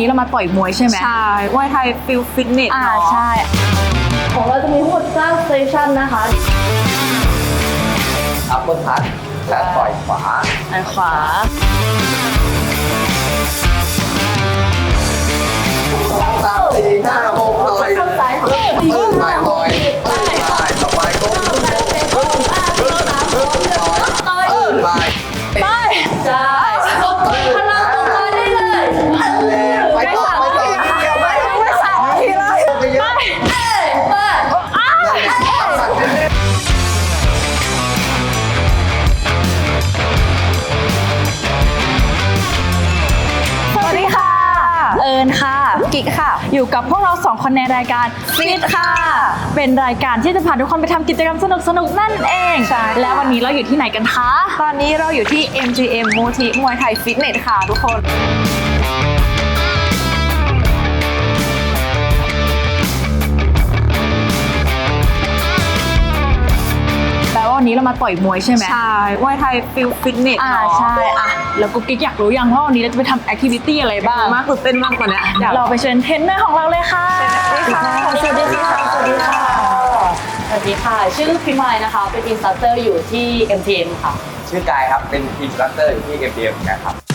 นี้เรามาต่อยมวยใช่ไหมใช่มวยไทยฟิลฟิตเนสอ่าเนาะใช่ ของเราจะมีทั้งหมด9 station นะคะ อัพเปอร์คัตและต่อยขวา อันขวา สามสี่ห้าหกต่อย กิกค่ะ อยู่กับพวกเราสองคนในรายการฟิตค่ะ เป็นรายการที่จะพาทุกคนไปทำกิจกรรมสนุกๆ นั่นเอง ใช่ค่ะ แล้ววันนี้เราอยู่ที่ไหนกันคะ ตอนนี้เราอยู่ที่ MGM มูทีมวยไทยฟิตเนสค่ะทุกคน ว่าวันนี้เรามาต่อยมวยใช่ไหมใช่มวยไทยฟิลฟิตเนสอ่าเนาะใช่อะแล้วกุ๊กกิ๊กอยากรู้ยังว่าวันนี้เราจะไปทำแอคทิวิตี้อะไรบ้างมากตื่นเต้นมากกว่าเนี้ยอยากเราไปเชิญเทรนเนอร์ของเราเลยค่ะสวัสดีค่ะสวัสดีค่ะสวัสดีค่ะชื่อพิมายนะคะ เป็นอินสตรัคเตอร์อยู่ที่ MTM ค่ะ ชื่อกายครับ เป็นอินสตรัคเตอร์อยู่ที่ MDM นะครับ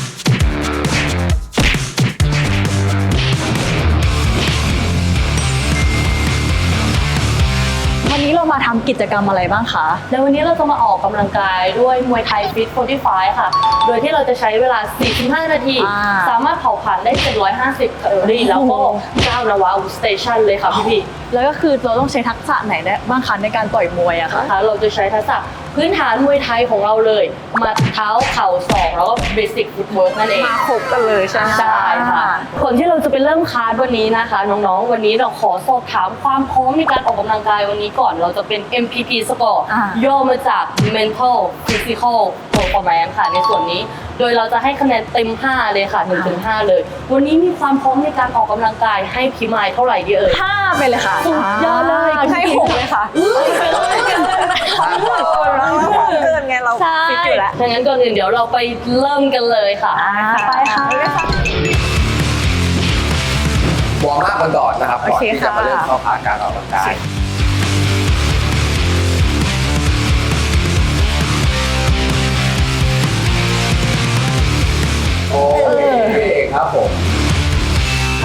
วันนี้เรามาทำกิจกรรมอะไรบ้างคะแล้ววันนี้เราจะมาออกกำลังกายด้วยมวยไทยฟิต45ค่ะ โดยที่เราจะใช้เวลา 45 นาที อ่าสามารถเผาผลาญได้ 750 แคลอรี่ แล้วก็9นวาอุสเตชันเลยค่ะพี่พี่แล้วก็คือเราต้องใช้ทักษะไหนได้บ้างคะในการต่อยมวยอะคะนะคะ เราจะใช้ทักษะพื้นฐานมวยไทยของเราเลยหมัดเท้าเข่าศอกแล้วก็เบสิกฟุตเวิร์กนั่นเองมาครบกันเลยใช่ไหมใช่ค่ะก่อนที่เราจะไปเริ่มคลาสวันนี้นะคะ น้องๆ วันนี้เราขอสอบถามความพร้อมในการออกกำลังกายวันนี้ก่อนเราจะเป็น MPP Score อ่าย่อมาจาก Mental Physical Performance ค่ะในส่วนนี้ โดยเราจะให้คะแนนเต็ม 5 เลยค่ะ1ถึง5เลย วันนี้มีความพร้อมในการออกกำลังกายให้พิมายเท่าไหร่ดีเอ่ยห้าไปเลยค่ะสุดยอดเลยาให้หกเลยค่ะเกินไงเราใช่ฟิตอยู่แล้วดังนั้นก่อนอื่นเดี๋ยวเราไปเริ่มกันเลยค่ะไปค่ะวอร์มอัพกันก่อนนะครับก่อนโอเคที่จะมาค่ะเริ่มเข้าผ่านการออกกำลังกายโอเคครับผม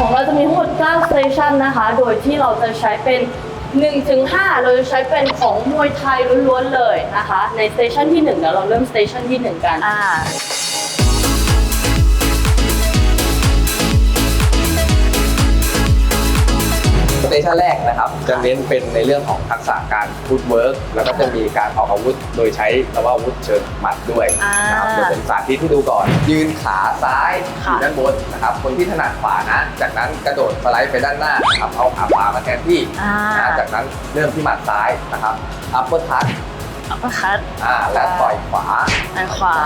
ของเราจะมีทั้งหมด9 station นะคะ โดยที่เราจะใช้เป็น1ถึง5เราจะใช้เป็นของมวยไทยล้วนๆเลยนะคะ ในสเตชันที่1เดี๋ยวเราเริ่มสเตชันที่ 1 กันอ่า เตชันแรกนะครับ จะเน้นเป็นในเรื่องของทักษะการฟุตเวิร์กแล้วก็จะมีการออกอาวุธ โดยใช้นว่าอาวุธเชิงหมัดด้วยอ่านนะครับเดี๋ยวผมสาธิตให้ดูก่อน ยืนขาซ้ายอค่ะยู่ด้านบนนะครับ คนที่ถนัดขวานะ จากนั้นกระโดดสไลด์ไปด้านหน้านะครับเอาขาขวามาแทนที่อ่านะจากนั้นเริ่มที่หมัดซ้ายนะครับอัปเปอร์ทัชอัปเปอร์คัตอ่า และต่อยขวาอันขวา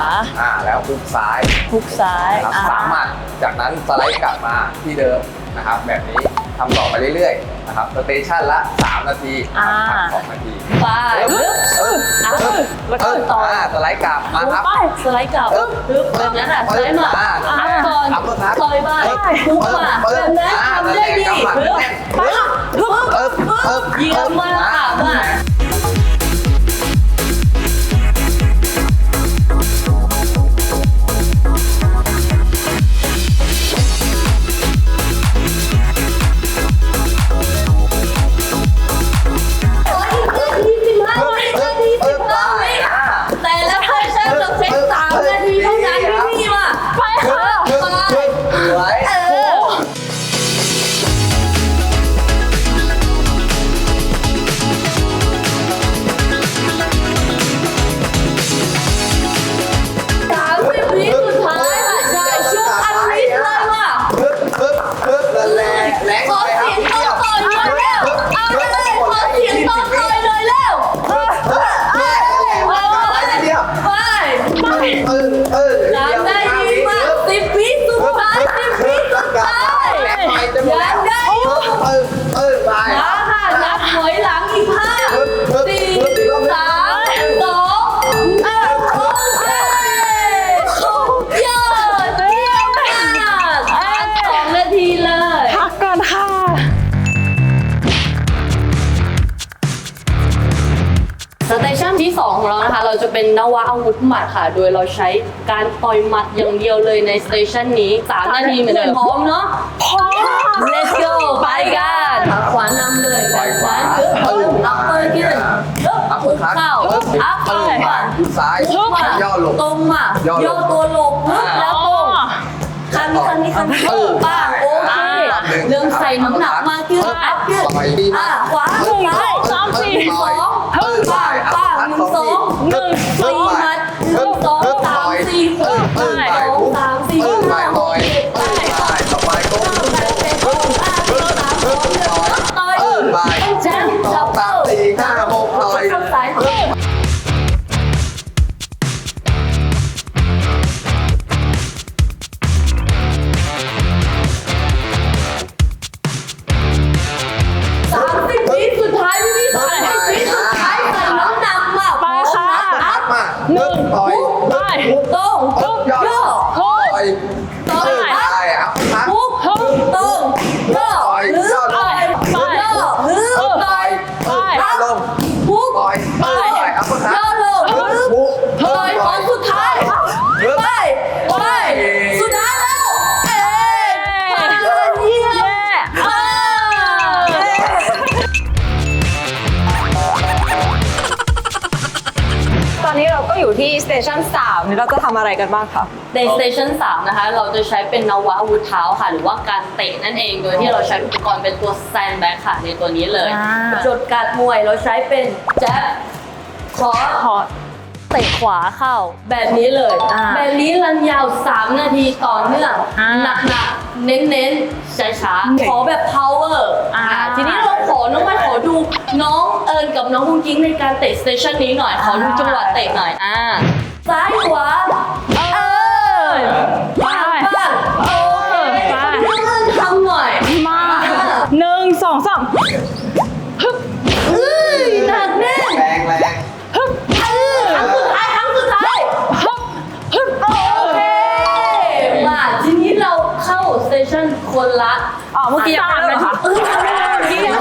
อ่า แล้วฮุกซ้ายฮุกซ้ายนะครับอ่สามหมัด จากนั้นสไลด์กลับมาที่เดิมนะครับ แบบนี้ ทำต่อไปเรื่อยๆนะครับสเตชันละ 3 นาทีนะครับพักสองนาทีไปเออเอออะเออแล้วก็ต่ออ่าสไลด์กลับมาครับไปสไลด์กลับเออปึ๊บแบบนั้นอะสไลด์มาอ่าอัพก่อนอัพก่อนครับต่อยมาเออฮุกมาเออแบบนั้นอ่าทำได้ดีกำหมัดปึ๊บแน่นไปค่ะปึ๊บเออเออเยี่ยมมากค่ะ วะอาวุธหมัดค่ะ โดยเราใช้การต่อยหมัดอย่างเดียวเลยในสเตชันนี้3นาทีเหมือนเดิมพร้อมเนาะพร้อม let's go ไปกันขาขวานำเลยไปขวาปึ๊บปึ๊บอัพเปอร์ขึ้นปึ๊บอัพเปอร์คัทเข้าปึ๊บอัพเปอปึ๊บร์มายุดซ้ายมาย่อลงตรงมาย่อลงย่อตัวหลบปึ๊บแล้วตรงคันนี้คันนี้คันนี้เออป้างโอเคอ่าเริ่มใส่น้ำหนักมากขึ้นอัพขึ้นต่อยดีมาอ่ากขวาซ้ายสามสี่ ที่สเตชัน3นี่เราจะทำอะไรกันบ้างคะ ในสเตชัน3นะคะ เราจะใช้เป็นนวะอาวุธเท้าค่ะ หรือว่าการเตะนั่นเอง โดยที่เราใช้อุปกรณ์เป็นตัวแซนแบ็คค่ะ ในตัวนี้เลย อ่า จุดการมวยเราใช้เป็นแจ็คคอร์ขอเตะขวาเข้า แบบนี้เลย อ่าแบบนี้รันยาว 3 นาทีต่อเนื่อง อ่าหนักๆ เน้นๆ ช้าๆ ขอแบบ power อ่า อ่าทีนี้เราขอน้องไม่ขอดูน้องเอิญกับน้องกุ้งกิ้งในการเตะสเตชันนี้หน่อย ขอดูจังหวะเตะหน่อย อ่า ซ้ายขวาเออไปปังปังโอเคไปน้องเอิญทำหน่อยมาหนึ่งสองสามฮึบเอ้ยหนักแน่นแรงแรงฮึบเออครั้งสุดท้ายครั้งสุดท้ายฮึบฮึบโอเคมาทีนี้เราเข้าสเตชันคนละอ๋อเมื่อกี้ยังไม่เริ่มเหรอคะเออยังไม่เริ่มเมื่อกี้ยัง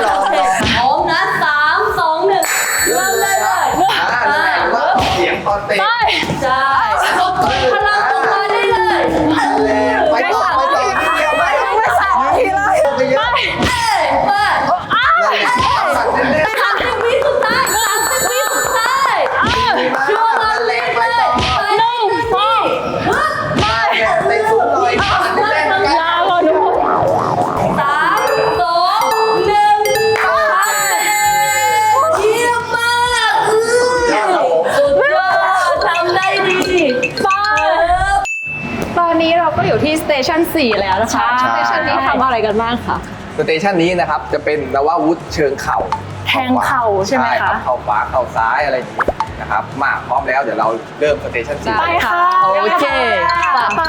แล้วนะคะใช่ สเตชันนี้ทำอะไรกันบ้างคะ สเตชันนี้นะครับจะเป็นนวาวุธเชิงเข่าแทงเข่าใช่ไหมครัคะบเข่าขวาเข่าซ้ายอะไรอย่างนี้นะครับมาพร้อมแล้วเดี๋ยวเราเริ่มสเตชันสี่ไปค่ะโอเคไปไป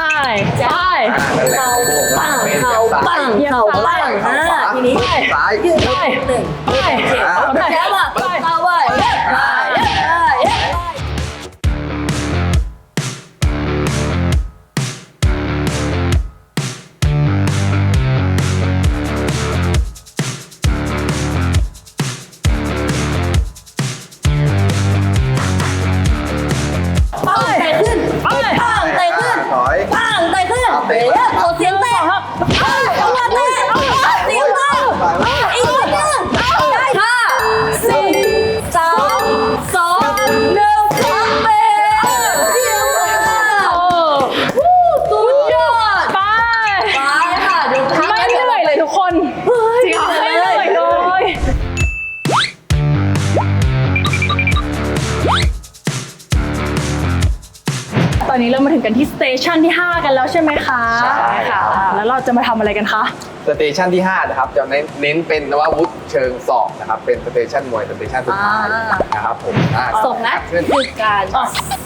อ่านั่นแหละเข่าปังเข่าปังเข่าปังเข่าอ่าขวาทีนี้ ซ้ายยืดหนึ่งไปอ่าไปแค่ว่าเข้าไอนนี้เรามาถึงกันที่สเตชันที่ 5 กันแล้วใช่ไหมคะใช่ค่ะ แล้วเราจะมาทำอะไรกันคะ สเตชันที่5นะครับจะเน้นเน้นเป็นนวาวุธเชิงศอกนะครับเป็นสเตชันมวยสเตชันสุดท้ายนะครับผมอ่าศอกนะขึ้น คือการ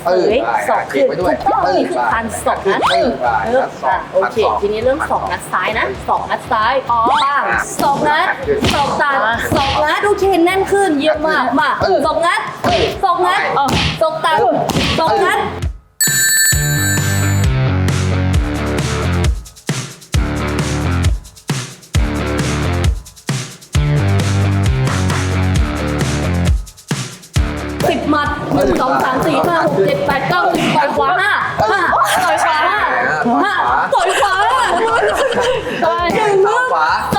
เออเอ้ยได้ศอกเก็คืบอไว้ด้วยถูกต้องนี่คือการศอกนะเออได้เออนัดศอกโอเคนัดศอกทีนี้เริ่มศอกนัดซ้ายนะศอกนัดซ้ายอ๋อปังศอกนัดศอกตัดศอกนัดโอเคแน่นขึ้นเยี่ยมมากมาศอกนัดศอกนัดศอกตัดศอกนัดสิบหมัด หนึ่งสองสามสี่ห้าหกเจ็ดแปดเก้าสิบต่อยขวาห้าห้าต่อยขวาห้าห้าต่อยขวาห้าต่หนึ่งสอา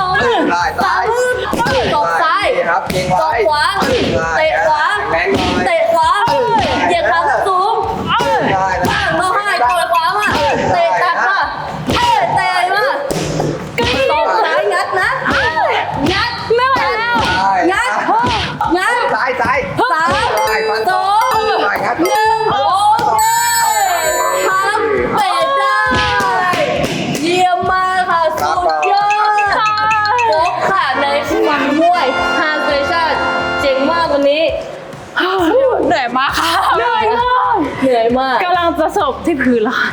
กำลังจะสบที่พื้นแล้วค่ะ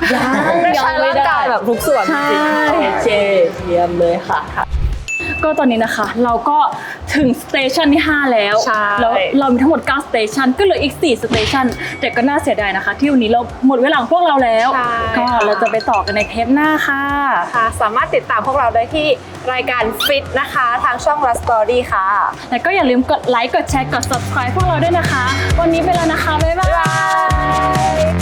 ได้ใช้ร่างกายแบบทุกส่วนจริงโอเคเยี่ยมเลยค่ะ ก็ตอนนี้นะคะ เราก็ถึงสเตชันที่ 5 แล้วใช่ แล้วเรามีทั้งหมด 9 สเตชันก็เหลืออีก 4 สเตชันแต่ก็น่าเสียดายนะคะ ที่วันนี้เราหมดเวลาของพวกเราแล้วก็เราจะไปต่อกันในเทปหน้าค่ะ ค่ะสามารถติดตามพวกเราได้ที่รายการฟิตนะคะ ทางช่อง Last Story ค่ะ แล้วก็อย่าลืมกดไลค์ กดแชร์ กด subscribe พวกเราด้วยนะคะ วันนี้ไปแล้วนะคะ บ๊ายบาย